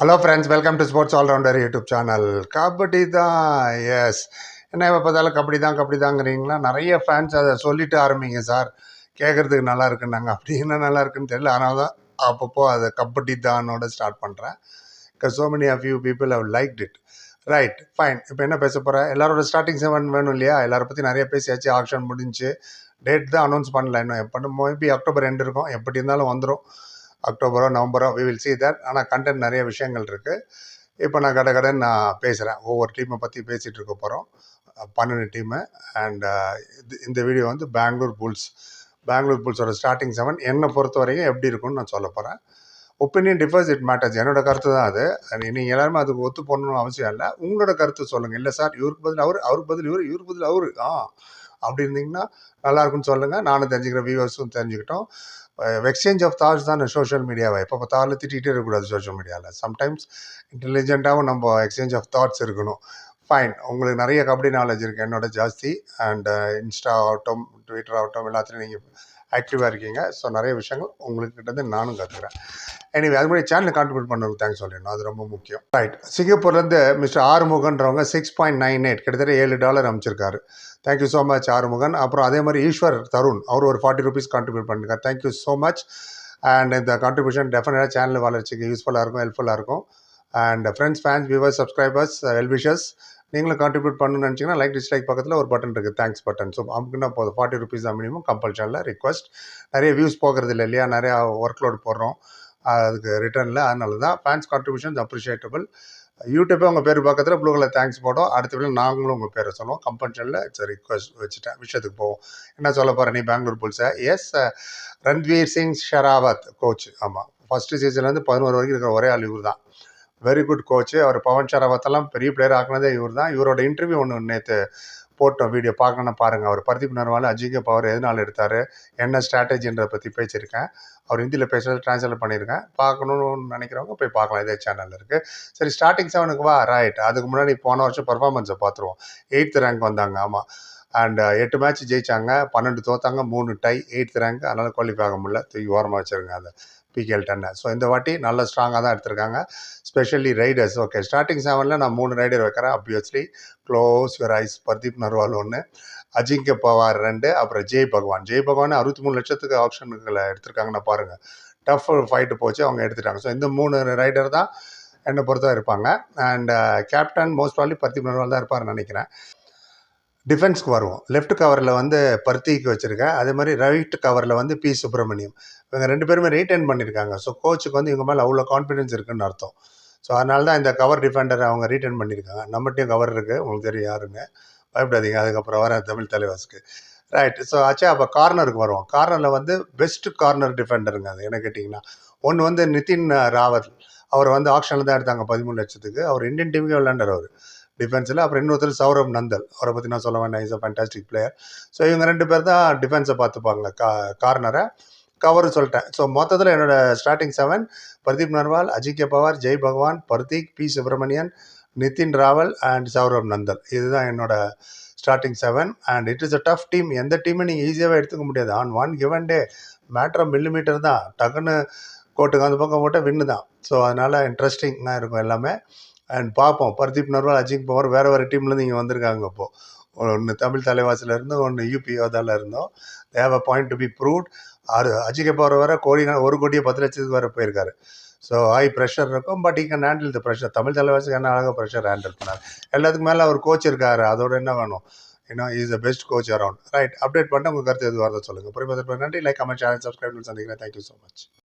Hello friends welcome to sports all rounder YouTube channel kabaddi தான் yes என்ன இப்போ பார்த்தாலும் கபடி தான் கபடி தாங்கிறீங்களா? நிறைய ஃபேன்ஸ் அதை சொல்லிட்டு ஆரம்பிங்க சார் கேட்குறதுக்கு நல்லா இருக்குன்னாங்க. அப்படி என்ன நல்லா இருக்குன்னு தெரியல. ஆனால் தான் அப்பப்போ அதை கபடி தானோட ஸ்டார்ட் பண்ணுறேன் so many of you people have like it right fine இப்போ என்ன பேச போகிறேன் எல்லாரோட ஸ்டார்டிங் செவன் வேணும் இல்லையா? எல்லாரை பற்றி நிறைய பேசியாச்சு. ஆக்ஷன் முடிஞ்சு. டேட் தான் அனௌன்ஸ் பண்ணல. இன்னும் எப்போ மேபி அக்டோபர் ரெண்டு இருக்கும். எப்படி இருந்தாலும் வந்துடும் அக்டோபரோ நவம்பரோ வி வில் சி தட் ஆனால் கண்டென்ட் நிறைய விஷயங்கள் இருக்குது இப்போ நான் கடை கடன் நான் பேசுகிறேன் ஒவ்வொரு டீமை பற்றி பேசிகிட்டு இருக்க போகிறோம் பன்னெண்டு டீமு அண்ட் இது இந்த வீடியோ வந்து பெங்களூர் புல்ஸ் பெங்களூர் புல்ஸோட ஸ்டார்டிங் செவன் என்னை பொறுத்த வரைக்கும் எப்படி இருக்கும்னு நான் சொல்ல போகிறேன் ஒப்பீனியன் டிஃபர்ஸ் இட் மேட்டர்ஸ் என்னோட கருத்து தான் அது. நீங்கள் எல்லாருமே அதுக்கு ஒத்து போடணும்னு அவசியம் இல்லை. உங்களோட கருத்து சொல்லுங்கள் இல்லை சார் இவருக்கு பதில் அவர் அவருக்கு பதில் இவர் இவருக்கு பதில் அவர். ஆ. அப்படி இருந்தீங்கன்னா நல்லா இருக்குன்னு சொல்லுங்கள் நானும் தெரிஞ்சுக்கிறேன் வியூவர்ஸும் தெரிஞ்சுக்கிட்டோம். எக்ஸ்சேஞ்ச் ஆஃப் தாட்ஸ் தான் சோஷியல் மீடியாவை எப்போ பார்த்தாலும் திட்டிகிட்டே இருக்கக்கூடாது சோஷியல் மீடியாவில் சம்டைம்ஸ் இன்டெலிஜென்ட்டாகவும் நம்ம எக்ஸ்சேஞ்ச் ஆஃப் தாட்ஸ் இருக்கணும். ஃபைன் உங்களுக்கு நிறைய கபடி நாலேஜ் இருக்குது என்னோட ஜாஸ்தி. அண்ட் இன்ஸ்டா ஆகட்டும் ட்விட்டர் ஆகட்டும் எல்லாத்துலேயும் நீங்கள் ஆக்டிவாக இருக்கீங்க. ஸோ நிறைய விஷயங்கள் உங்கள்கிட்ட நானும் கற்றுக்கிறேன் எனிவே அது மாதிரி சேனல் கான்ட்ரிபியூட் பண்ணுறது தேங்க்ஸ் சொல்லிடணும். அது ரொம்ப முக்கியம். ரைட் சிங்கப்பூர்லேருந்து மிஸ்டர் ஆறுமுகன்றவங்க சிக்ஸ் பாயிண்ட் நைன் எயிட் கிட்டத்தட்ட ஏழு dollar அமைச்சிருக்காரு. Thank you so much Arumugan. அப்புறம் அதே மாதிரி ஈஸ்வர் தருண் அவர் ஒரு ஃபார்ட்டி ருபீஸ் கான்ட்ரிபியூட் பண்ணிருக்காரு. Thank you so much and இந்த கான்ட்ரிபியூஷன் டெஃபினட்டாக சேனல் வளர்ச்சிக்கு யூஸ்ஃபுல்லாக இருக்கும் ஹெல்ப்ஃபுல்லாக இருக்கும். And friends fans viewers subscribers wellwishers நீங்களும் கான்ட்ரிபியூட் பண்ணணும்னு நினச்சிங்கன்னா லைக் டிஸ்லைக் பக்கத்தில் ஒரு பட்டன் இருக்குது தேங்க்ஸ் பட்டன் ஸோ அமுக்குன்னா போதும் ஃபார்ட்டி ருபீஸ் தான் மினிமம் கம்பல்ஷனில் ரிக்வஸ்ட் நிறைய வியூஸ் போகிறது இல்லை இல்லையா? நிறையா ஒர்க் லோட் போடுறோம். அதுக்கு ரிட்டர்னில் அதனால தான் ஃபேன்ஸ் கான்ட்ரிபியூஷன்ஸ் அப்ரிஷியேட்டபிள் யூடியூப்பே உங்கள் பேர் பக்கத்தில் ப்ளூ கலர் தேங்க்ஸ் போட்டோம் அடுத்த வீடியோ நாங்களும் உங்கள் பேரை சொல்லுவோம். கம்பல்ஷனில் இட்ஸ் ரிக்வஸ்ட் வச்சுட்டேன். விஷயத்துக்கு போவோம். என்ன சொல்ல போகிறேன் நீ? பெங்களூர் புல்ஸை? எஸ் ரன்வீர் சிங் ஷெராவத் கோச் ஆமாம் ஃபஸ்ட்டு சீசன்லேருந்து பதினோரு வரைக்கும் இருக்கிற ஒரே ஆள் இவர் தான் வெரி குட் கோச்சு அவர் பவன் ஷெராவத்தெல்லாம் பெரிய பிளேயர் ஆக்குனதே இவர் தான் இவரோட இன்டர்வியூ ஒன்று நேற்று போட்டோம் வீடியோ பார்க்கணும்னா பாருங்கள் அவர் பர்தீப் நர்வால் அஜிங்க பவர் எதனால் எடுத்தார்? என்ன ஸ்ட்ராட்டஜின்றதை பற்றி பேசியிருக்கேன். அவர் ஹிந்தியில் பேசுகிறது ட்ரான்ஸ்லேட் பண்ணியிருக்கேன் பார்க்கணுன்னு நினைக்கிறவங்க போய் பார்க்கலாம். இதே சேனலில் இருக்குது சரி ஸ்டார்டிங் செவனுக்கு வா. ரைட் அதுக்கு முன்னாடி போன வருஷம் பர்ஃபார்மன்ஸை பார்த்துருவோம். எயித்து ரேங்க் வந்தாங்க. ஆமாம் அண்ட் எட்டு மேட்ச் ஜெயிச்சாங்க. பன்னெண்டு தோத்தாங்க. மூணு டை எயித்து ரேங்க் அதனால் குவாலிஃபை ஆக முடியல. தூக்கி ஓரமாக வச்சுருங்க அந்த பிகேஎல் டென்னை ஸோ இந்த வாட்டி நல்ல ஸ்ட்ராங்காக தான் எடுத்திருக்காங்க. ஸ்பெஷலி ரைடர்ஸ் ஓகே ஸ்டார்டிங் செவனில் நான் மூணு ரைடர் வைக்கிறேன். Obviously close your eyes Pardeep Narwal ஒன்று அஜிங்க பவார் ரெண்டு அப்புறம் ஜெய் பகவான் ஜெய் பகவான் அறுபத்தி மூணு லட்சத்துக்கு ஆப்ஷன்களை எடுத்திருக்காங்கன்னு பாருங்கள் டஃப் ஃபைட்டு போச்சு அவங்க எடுத்துட்டாங்க. ஸோ இந்த மூணு ரைடர் தான் என்னை பொறுத்தா இருப்பாங்க. And captain most probably Pardeep Narwal தான் இருப்பார்னு நினைக்கிறேன். டிஃபென்ஸ்க்கு வருவோம். லெஃப்ட் கவரில் வந்து பர்த்திக்கு வச்சுருக்கேன். அதே மாதிரி ரைட் கவரில் வந்து பி சுப்பிரமணியம் இவங்க ரெண்டு பேருமே ரீட்டைன் பண்ணியிருக்காங்க ஸோ கோச்சுக்கு வந்து இவங்க மேலே அவ்வளோ கான்ஃபிடன்ஸ் இருக்குன்னு அர்த்தம். ஸோ அதனால தான் இந்த கவர் டிஃபெண்டரை அவங்க ரீட்டைன் பண்ணியிருக்காங்க நம்மகிட்டையும் கவர் இருக்குது உங்களுக்கு தெரியும் யாருங்க பயப்படாதீங்க. அதுக்கப்புறம் வர தமிழ் தலைவாஸ்க்கு ரைட் ஸோ ஆச்சா அப்போ கார்னருக்கு வருவோம். கார்னரில் வந்து பெஸ்ட் கார்னர் டிஃபெண்டருங்க அது. என்ன கேட்டிங்கன்னா ஒன்று வந்து நிதின் ராவத் அவர் வந்து ஆக்ஷனில் தான் எடுத்தாங்க பதிமூணு லட்சத்துக்கு. அவர் இந்தியன் டீமுக்கே விளையாண்டார் அவர். டிஃபென்ஸில் அப்புறம் இன்னொருத்தர் சௌரவ் நந்தல். அவரை பற்றி நான் சொல்ல வேண்டாம் is a fantastic player so இவங்க ரெண்டு பேர் தான் டிஃபென்ஸை பார்த்துப்பாங்க. கா கார்னரை கவர்னு சொல்லிட்டேன். ஸோ மொத்தத்தில் என்னோட ஸ்டார்டிங் செவன் பிரதீப் நர்வால் அஜித்ய பவார் ஜெய் பகவான் பர்தீக் பி சுப்பிரமணியன் நிதின் ராவல் அண்ட் சௌரவ் நந்தல் இதுதான் என்னோட starting seven and it is a tough team எந்த டீமை நீங்கள் ஈஸியாகவே எடுத்துக்க முடியாது. On one given day matter millimetre தான். டக்குன்னு கோட்டுக்கு அந்த பக்கம் போட்டால் வின்னு தான். ஸோ அதனால் இன்ட்ரெஸ்டிங்காக இருக்கும் எல்லாமே. அண்ட் பார்ப்போம். பர்தீப் நர்வால் அஜித் பவர் வேறு வேறு டீம்லேருந்து இங்கே வந்திருக்காங்க இப்போது ஒன்று தமிழ் தலைவாசிலேருந்து இருந்தோம் ஒன்று யூபி யோதாவில் இருந்தோம். They've a point to be proved ஆறு அஜிக்க போகிற வர கோடி ஒரு கோடியே பத்து லட்சத்துக்கு வர போயிருக்காரு. ஸோ ஹை ப்ரெஷர் இருக்கும் பட் இங்கே ஹேண்டில் த ப்ரெஷர் தமிழ் தலைவாசிக்கு என்ன அழகாக ப்ரெஷர் ஹேண்டில் பண்ணார். எல்லாத்துக்கு மேலே அவர் கோச் இருக்காரு அதோட என்ன வேணும்? ஏன்னா is the best coach around right update பண்ணிட்டு உங்கள் கருத்து எது வரதை சொல்லுங்கள் புரியுது நன்றி. லைக் கமெண்ட் சேனல் சப்ஸ்கிரைப் சந்திக்கிறேன். Thank you so much